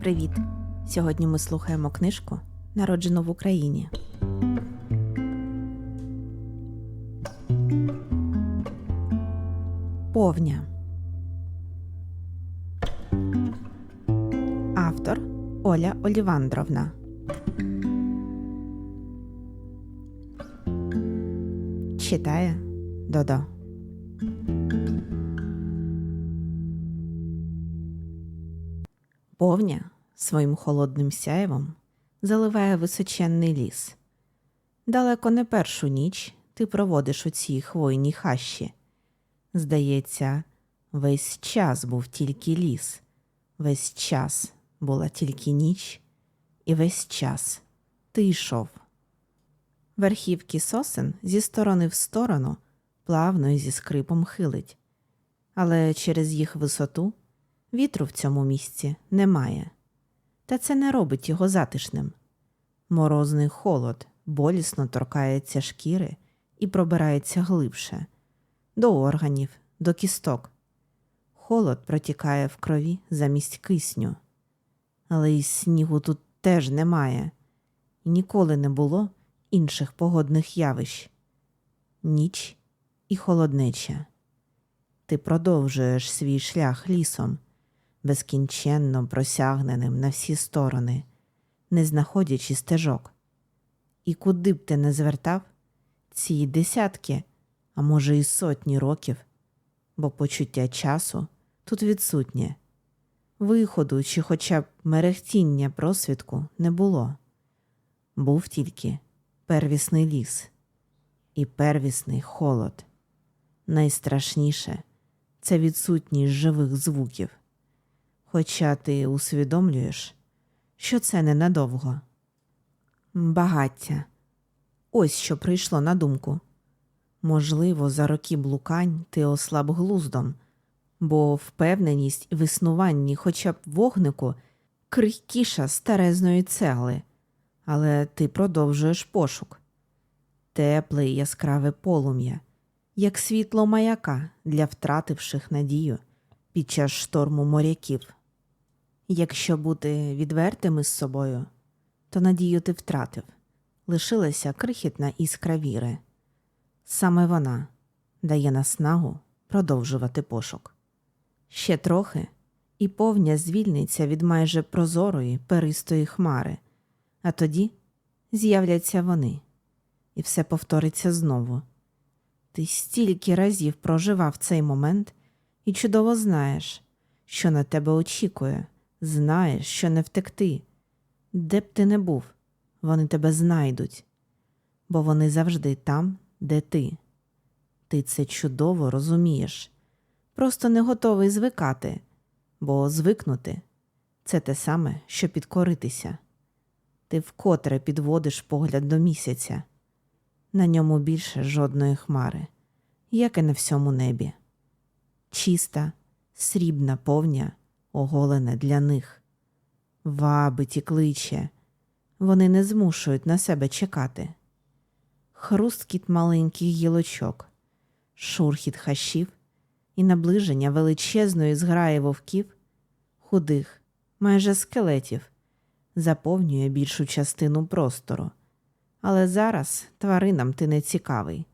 Привіт! Сьогодні ми слухаємо книжку Народжену в Україні. Повня. Автор Оля Олівандровна. Читає Додо. Повня своїм холодним сяєвом заливає височенний ліс. Далеко не першу ніч ти проводиш у цій хвойній хащі. Здається, весь час був тільки ліс, весь час була тільки ніч, і весь час ти йшов. Верхівки сосен зі сторони в сторону плавно і зі скрипом хилить, але через їх висоту вітру в цьому місці немає, та це не робить його затишним. Морозний холод болісно торкається шкіри і пробирається глибше, до органів, до кісток. Холод протікає в крові замість кисню. Але й снігу тут теж немає, і ніколи не було інших погодних явищ. Ніч і холоднеча. Ти продовжуєш свій шлях лісом, безкінченно просягненим на всі сторони, не знаходячи стежок. І куди б ти не звертав, ці десятки, а може і сотні років, бо почуття часу тут відсутнє. Виходу чи хоча б мерехтіння просвідку не було. Був тільки первісний ліс і первісний холод. Найстрашніше це відсутність живих звуків. Хоча ти усвідомлюєш, що це ненадовго. Багаття. Ось що прийшло на думку. Можливо, за роки блукань ти ослаб глуздом, бо впевненість в існуванні хоча б вогнику крихкіша старезної цегли, але ти продовжуєш пошук. Тепле і яскраве полум'я, як світло маяка для втративших надію під час шторму моряків. Якщо бути відвертими з собою, то надію ти втратив, лишилася крихітна іскра віри. Саме вона дає наснагу продовжувати пошук. Ще трохи, і повня звільниться від майже прозорої перистої хмари, а тоді з'являться вони, і все повториться знову. Ти стільки разів проживав цей момент і чудово знаєш, що на тебе очікує, знаєш, що не втекти. Де б ти не був, вони тебе знайдуть, бо вони завжди там, де ти. Ти це чудово розумієш, просто не готовий звикати, бо звикнути це те саме, що підкоритися. Ти вкотре підводиш погляд до місяця, на ньому більше жодної хмари, як і на всьому небі. Чиста, срібна повня, оголена для них. Вабить і кличе, вони не змушують на себе чекати. Хрусткіт маленьких гілочок, шурхіт хащів і наближення величезної зграї вовків, худих, майже скелетів, заповнює більшу частину простору. Але зараз тваринам ти не цікавий,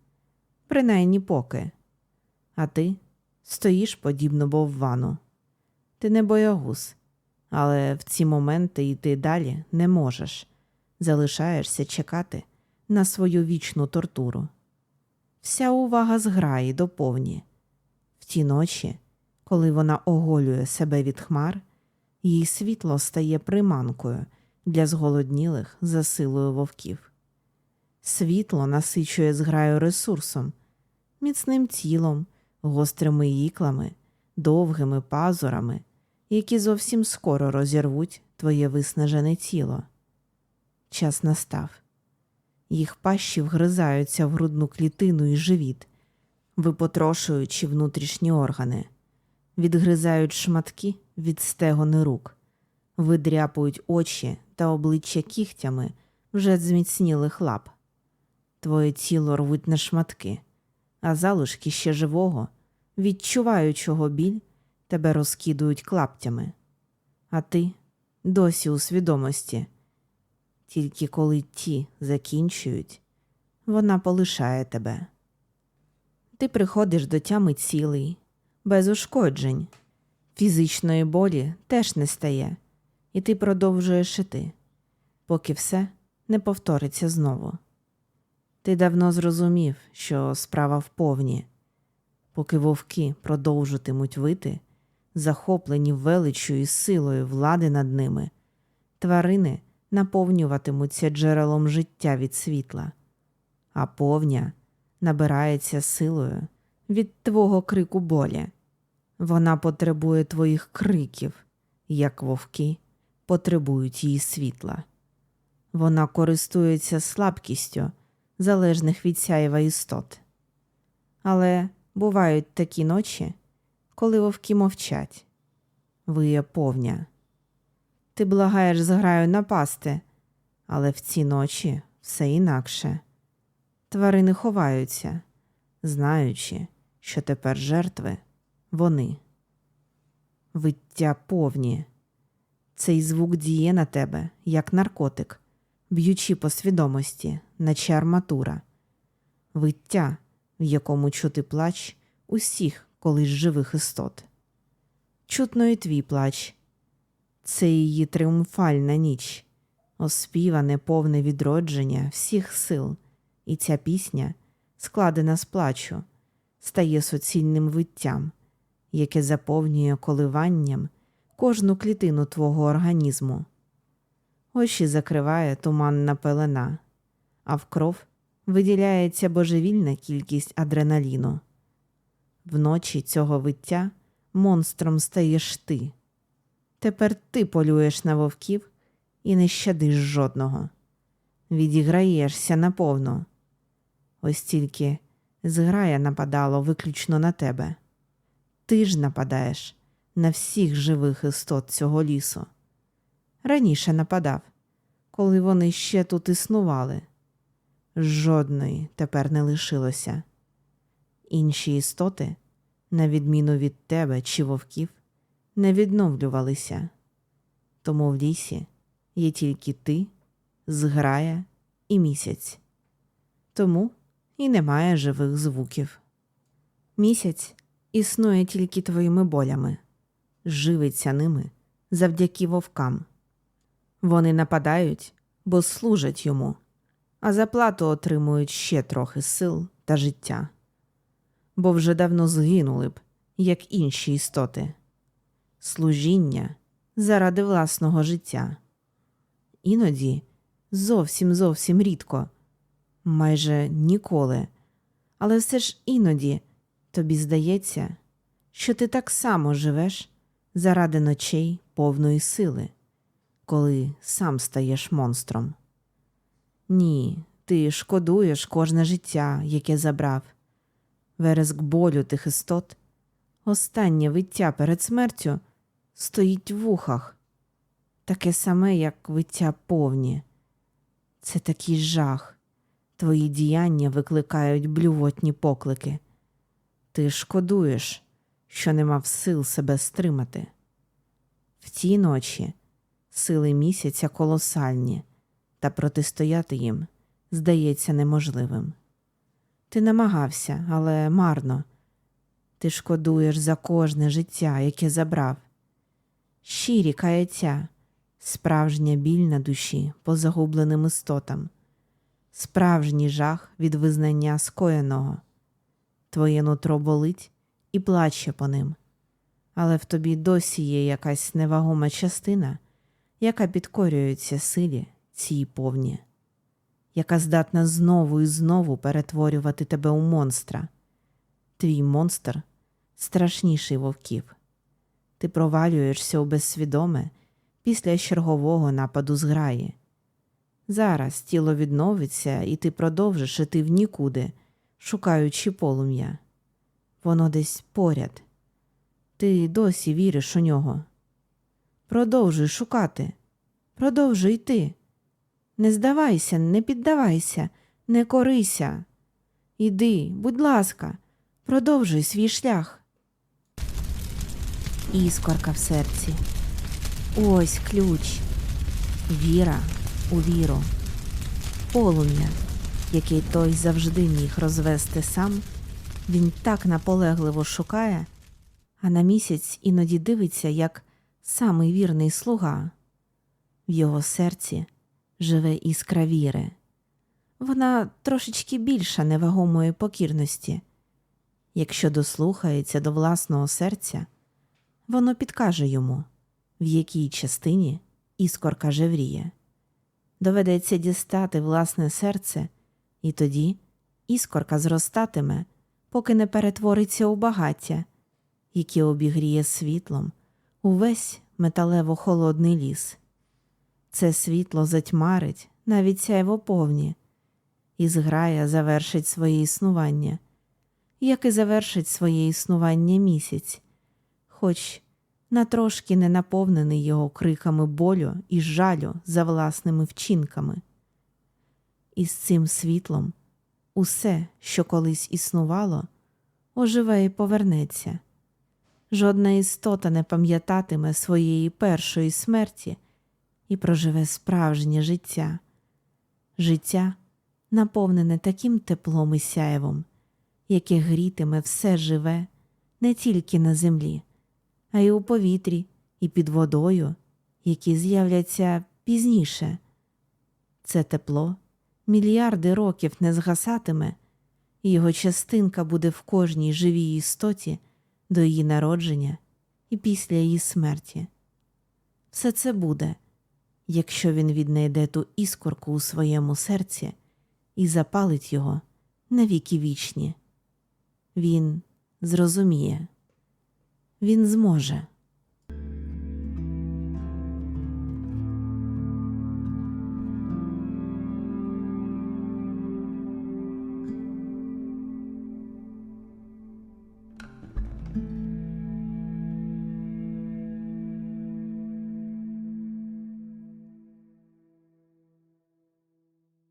принаймні поки. А ти стоїш подібно боввану. Ти не боягуз, але в ці моменти йти далі не можеш, залишаєшся чекати на свою вічну тортуру. Вся увага зграї доповні. В ті ночі, коли вона оголює себе від хмар, її світло стає приманкою для зголоднілих за силою вовків. Світло насичує зграю ресурсом, міцним тілом, гострими іклами, довгими пазурами, які зовсім скоро розірвуть твоє виснажене тіло. Час настав. Їх пащі вгризаються в грудну клітину і живіт, випотрошуючи внутрішні органи, відгризають шматки від стегони рук, видряпують очі та обличчя кігтями вже зміцнілих лап. Твоє тіло рвуть на шматки, а залишки ще живого, відчуваючого біль, тебе розкидують клаптями. а ти досі у свідомості. Тільки коли ті закінчують, вона полишає тебе. Ти приходиш до тями цілий, без ушкоджень. Фізичної болі теж не стає, і ти продовжуєш іти, поки все не повториться знову. Ти давно зрозумів, що справа в повні, поки вовки продовжуватимуть вити, захоплені величчю і силою влади над ними, тварини наповнюватимуться джерелом життя від світла, а повня набирається силою від твого крику болі. Вона потребує твоїх криків, як вовки потребують її світла. Вона користується слабкістю залежних від сяєва істот. Але бувають такі ночі, коли вовки мовчать. Виє повня. Ти благаєш зграю напасти, але в ці ночі все інакше. Тварини ховаються, знаючи, що тепер жертви вони. Виття повні. Цей звук діє на тебе, як наркотик, б'ючи по свідомості, наче арматура. Виття, в якому чути плач усіх колись живих істот. Чутно і твій плач. Це її тріумфальна ніч, оспіване повне відродження всіх сил, і ця пісня, складена з плачу, стає суцільним виттям, яке заповнює коливанням кожну клітину твого організму. Очі закриває туманна пелена, а в кров виділяється божевільна кількість адреналіну. Вночі цього виття монстром стаєш ти. Тепер ти полюєш на вовків і не щадиш жодного. Відіграєшся наповно. Ось тільки зграя нападало виключно на тебе. Ти ж нападаєш на всіх живих істот цього лісу. Раніше нападав, коли вони ще тут існували. Жодної тепер не лишилося. Інші істоти, на відміну від тебе чи вовків, не відновлювалися. Тому в лісі є тільки ти, зграя і місяць. Тому і немає живих звуків. Місяць існує тільки твоїми болями, живиться ними завдяки вовкам. Вони нападають, бо служать йому, а за плату отримують ще трохи сил та життя, бо вже давно згинули б, як інші істоти. Служіння заради власного життя. Іноді зовсім зовсім рідко, майже ніколи, але все ж іноді тобі здається, що ти так само живеш заради ночей повної сили, коли сам стаєш монстром. Ні, ти шкодуєш кожне життя, яке забрав. Вереск болю тих істот, останнє виття перед смертю стоїть в вухах, таке саме, як виття повні. Це такий жах. Твої діяння викликають блювотні поклики. Ти шкодуєш, що не мав сил себе стримати. В ті ночі сили місяця колосальні, та протистояти їм здається неможливим. Ти намагався, але марно. Ти шкодуєш за кожне життя, яке забрав. Щирі каяття, справжня біль на душі по загубленим істотам, справжній жах від визнання скоєного. Твоє нутро болить і плаче по ним, але в тобі досі є якась невагома частина, яка підкорюється силі цій повні, яка здатна знову і знову перетворювати тебе у монстра. Твій монстр страшніший вовків. Ти провалюєшся у безсвідоме після чергового нападу зграї. Зараз тіло відновиться, і ти продовжиш іти в нікуди, шукаючи полум'я. Воно десь поряд. Ти досі віриш у нього. Продовжуй шукати, продовжуй йти. Не здавайся, не піддавайся, не корися. Іди, будь ласка, продовжуй свій шлях. Іскорка в серці. Ось ключ. Віра у віру. Полум'я, який той завжди міг розвести сам, він так наполегливо шукає, а на місяць іноді дивиться, як самий вірний слуга. В його серці живе іскра віри. Вона трошечки більша невагомої покірності. Якщо дослухається до власного серця, воно підкаже йому, в якій частині іскорка жевріє. Доведеться дістати власне серце, і тоді іскорка зростатиме, поки не перетвориться у багаття, яке обігріє світлом увесь металево холодний ліс. Це світло затьмарить навіть сяйво повні, і зграя завершить своє існування, як і завершить своє існування місяць, хоч на трошки не наповнений його криками болю і жалю за власними вчинками. І з цим світлом усе, що колись існувало, оживе і повернеться. Жодна істота не пам'ятатиме своєї першої смерті і проживе справжнє життя. Життя наповнене таким теплом і сяєвом, яке грітиме все живе не тільки на землі, а й у повітрі і під водою, які з'являться пізніше. Це тепло мільярди років не згасатиме, і його частинка буде в кожній живій істоті до її народження і після її смерті. Все це буде, якщо він віднайде ту іскорку у своєму серці і запалить його на віки вічні. Він зрозуміє, він зможе.